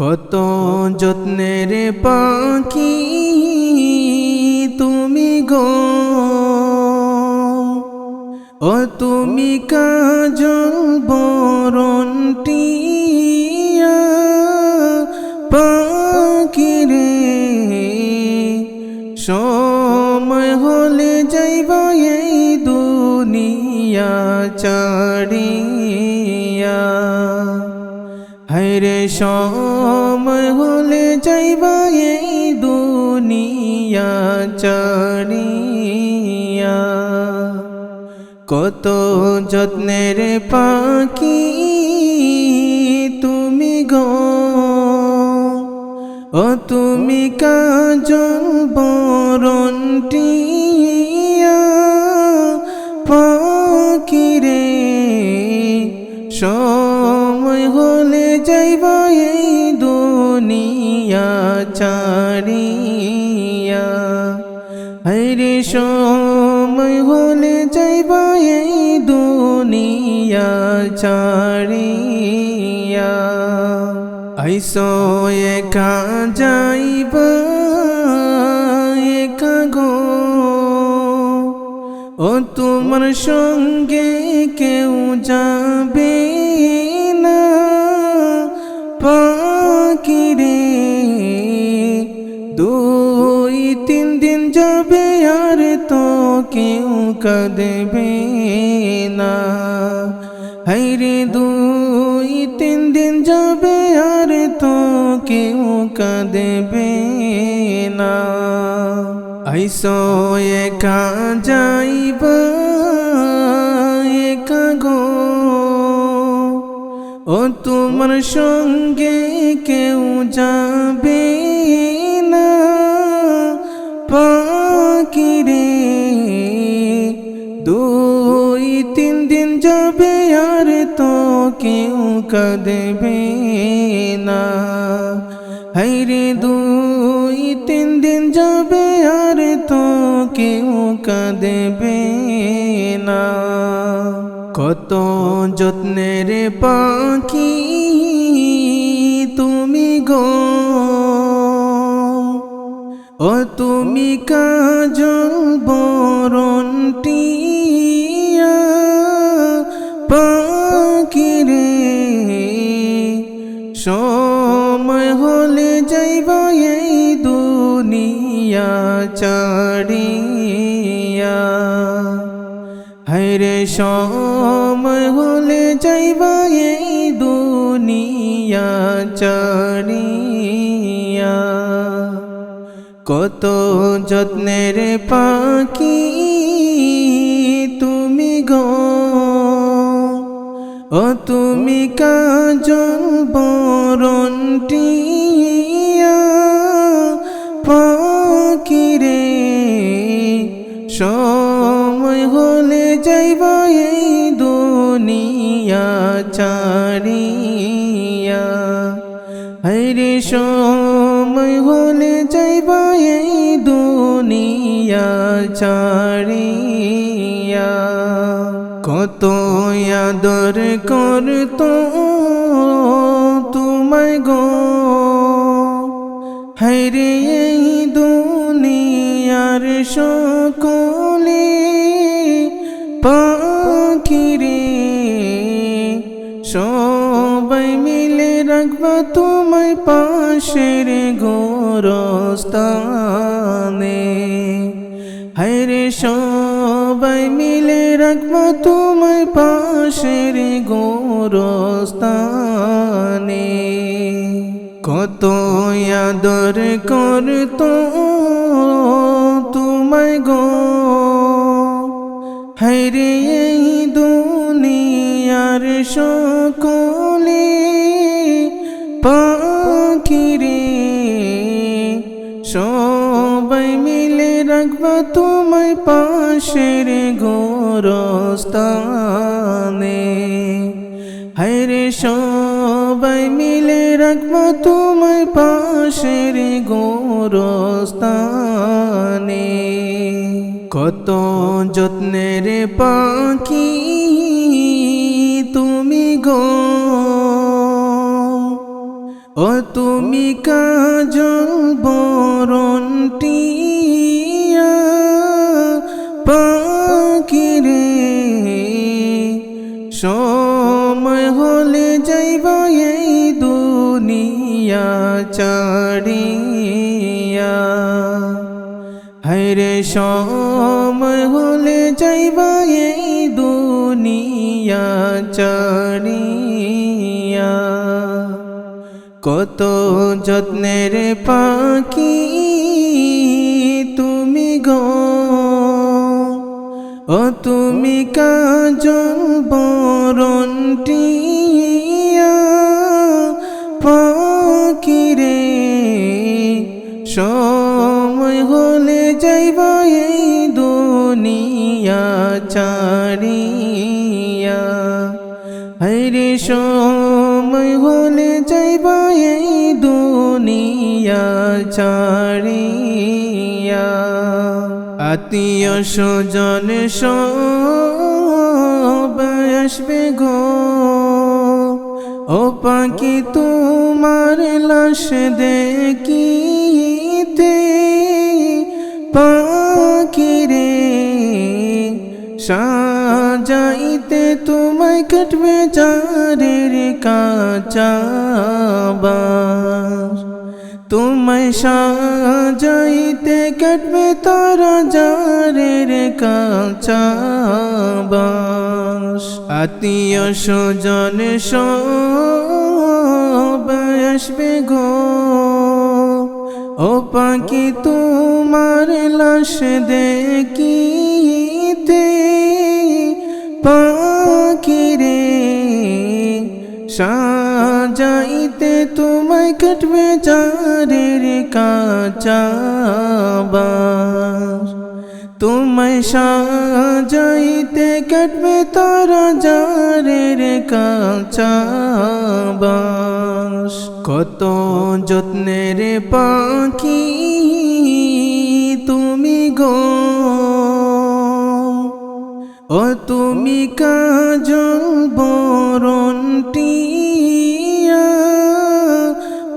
কত যত্নের পাখি তুমি গো? ও তুমি কাজল বরণটিয়া পাখি রে। সময় হলে যাইব এই দুনিয়া চাড়িয়া। হায়রে সময় হলে যাইবা এই দুনিয়া চাড়িয়া কত যত্নের পাখি তুমি গো। ও তুমি কাজল চাড়িয়া আইসো একা যাইব, একা গো। ও তোমার সঙ্গে কেউ যাবে না, পাখিরে। দুই তিন দিন যাবে আর তো কেউ কাঁদবে না। হাইরে দুই, তিন দিন যাবে আর তো কেউ কাঁদবে না। আইসো একা যাইব, একা গো। ও তোমার সঙ্গে কেউ যাবে কাঁদবে না হাইরে দুই তিন দিন যাবে আর তো কেউ কাঁদবে না কত যত্নের পাখি তুমি গো। ও তুমি কাজল বরণটিয়া সময় হলে যাইব এই দুনিয়া চাড়িয়া হায়রে সময় হলে যাইব এই দুনিয়া চাড়িয়া কত যত্নের পাখি তুমি কাজল বরণটিয়া পাখি রে সময় হলে যাইব এই দুনিয়া চাড়িয়া হরে সময় হলে যাইব এই দুনিয়া চাড়িয়া কত আদর করতো, তোমায় গো। এই দুনিয়ার সকলে পাখিরে সবাই মিলে রাখবা তোমায় পাশের গোরস্তানে হায়রে সবাই মিলে রাখবা তোমায় পাশের গোরস্তানে কত আদর করতো তোমায় গো। হায়রে এই দুনিয়ার সকলে পাখিরে মিলে রাখবা তোমায় পাশের গোরস্তানে হায়রে সবাই মিলে রাখবা তোমায় পাশের গোরস্তানে কত যত্নের পাখি তুমি গো। ও তুমি কাজ বরণটিয়া চাড়িয়া। হায়রে সময় হলে যাইব এই দুনিয়া চাড়িয়া। কত যত্নের পাখি তুমি গো। ও তুমি কাজ বরণটিয়া সময় হলে যাইব এই দুনিয়া চারিয়া হাইরে সময় হলে যাইব এই দুনিয়া ছাড়িয়া। আত্মীয় স্বজন সব আসবে গো। ও পাখি তোমার লাশ দেখিতে পাখিরে সাজাইতে তোমায় কাটবে চারের কাচাবাস তোমায় সাজাইতে কাটবে তারা যারের কাচাবাস আত্মীয় স্বজন সব আসবে গো। ও পাখি তোমার লাশ দেখিতে পাখিরে সাজাইতে তোমায় কাটবে চারের কাচাবাস তোমায় সাজাইতে কাটবে তারা যারের কাচাবাস কত যত্নের পাখি ও তুমি কাজল বরণটিয়া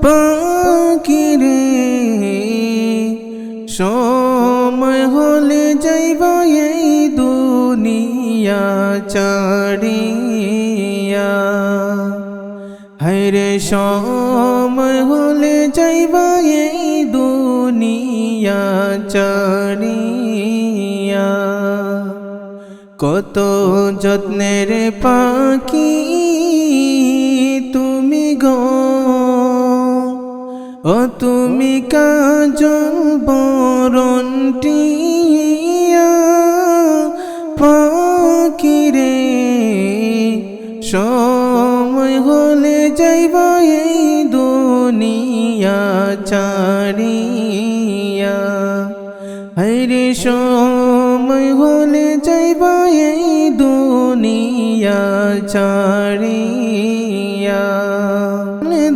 পাখিরে, সময় হলে যাইব এই দুনিয়া চাড়িয়া হায়রে, সময় হলে যাইব এই দুনিয়া চাড়িয়া কত যত্নের পাখি তুমি গো? ও তুমি কাজল বরণটিয়া পাখিরে, সময় হলে যাইব এই দুনিয়া হলে যাইব এই দুনিয়া চারিয়া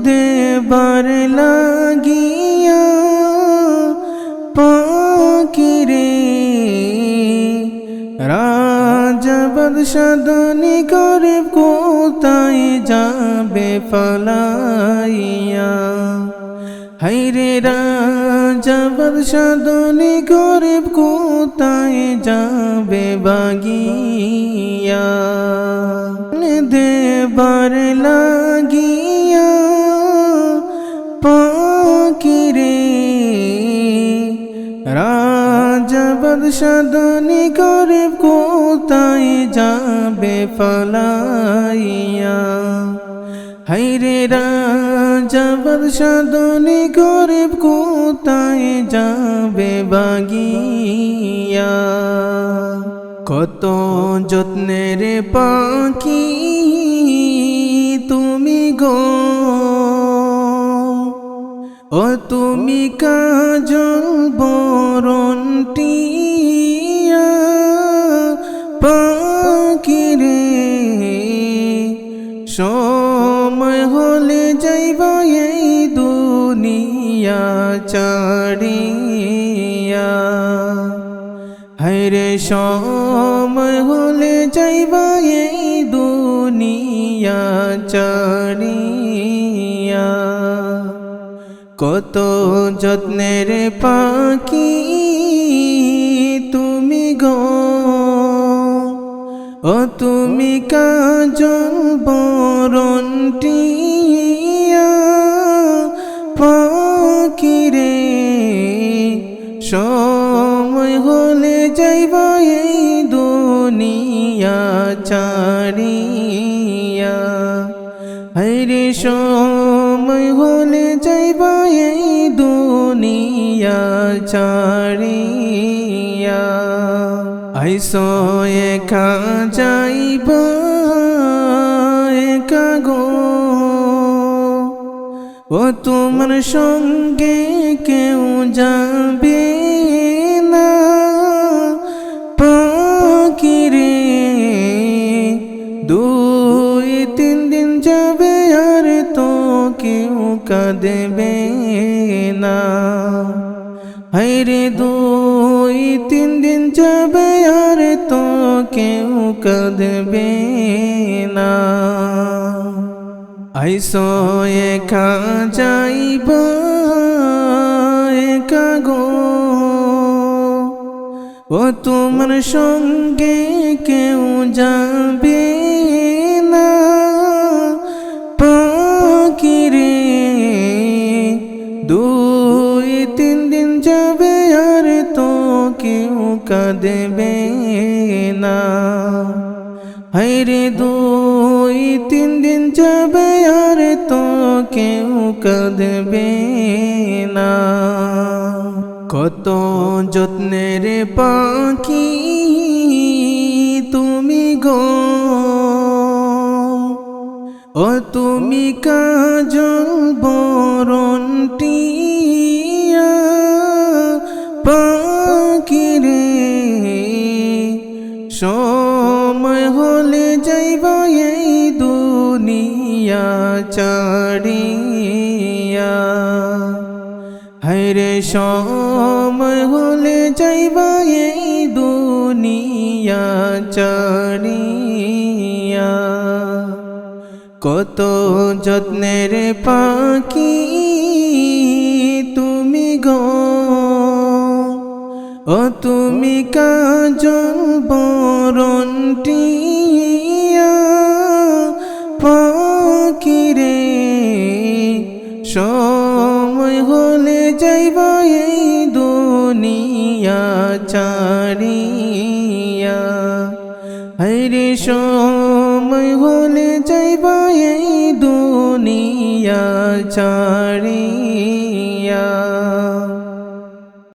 দেবার লাগিয়া পাখিরে রাজা বদসাদনি করে কোথায় যাবে ফলাইয়া হাইরে রাজা বদসাদনি করে কোথায় যাবে বাগিয়া? দেবার লাগিয়া পাখিরে। রাজা বদসাদনি করে কোথায় যাবে ফলাইয়া? হাইরে রাজা বদসাদনি করে কোথায় যাবে বাগিয়া? কত যত্নের পাখি তুমি গো? ও তুমি কাজ কাজল বরণটিয়া পাখিরে সময় হলে যাইব এই দুনিয়া চাড়িয়া হায়রে সময় হলে যাইব এই দুনিয়া চাড়িয়া কত যত্নের পাখি তুমি গো। ও তুমি কাজল বরন্টিয়া যাইব এই দুনিয়া চারিয়া হাইরে সময় হলে যাইব এই দুনিয়া চারিয়া আইসো একা যাইব একা গো। ও তোমার সঙ্গে কেউ যাবে কাঁদবে না হাইরে দুই, তিন দিন যাবে আর তো কেউ কাঁদবে না আইসো একা যাইব, একা গো। ও তোমার সঙ্গে কেউ যাবে কাঁদবে না হাইরে দুই, তিন দিন যাবে আর তো কেউ কাঁদবে না কত যত্নের পাখি তুমি গো। ও তুমি কাজল বরন্টিয়া সময় হলে যাইব এই দুনিয়া চারিয়া হাইরে সময় হলে যাইব এই দুনিয়া চারিয়া কত যত্নের পাখি ও তুমি কাজল বরন্টিয়া পাখিরে, সময় হলে যাইব এই দুনিয়া চারিয়া হাইরে সময় হলে যাইব এই দুনিয়া চারিয়া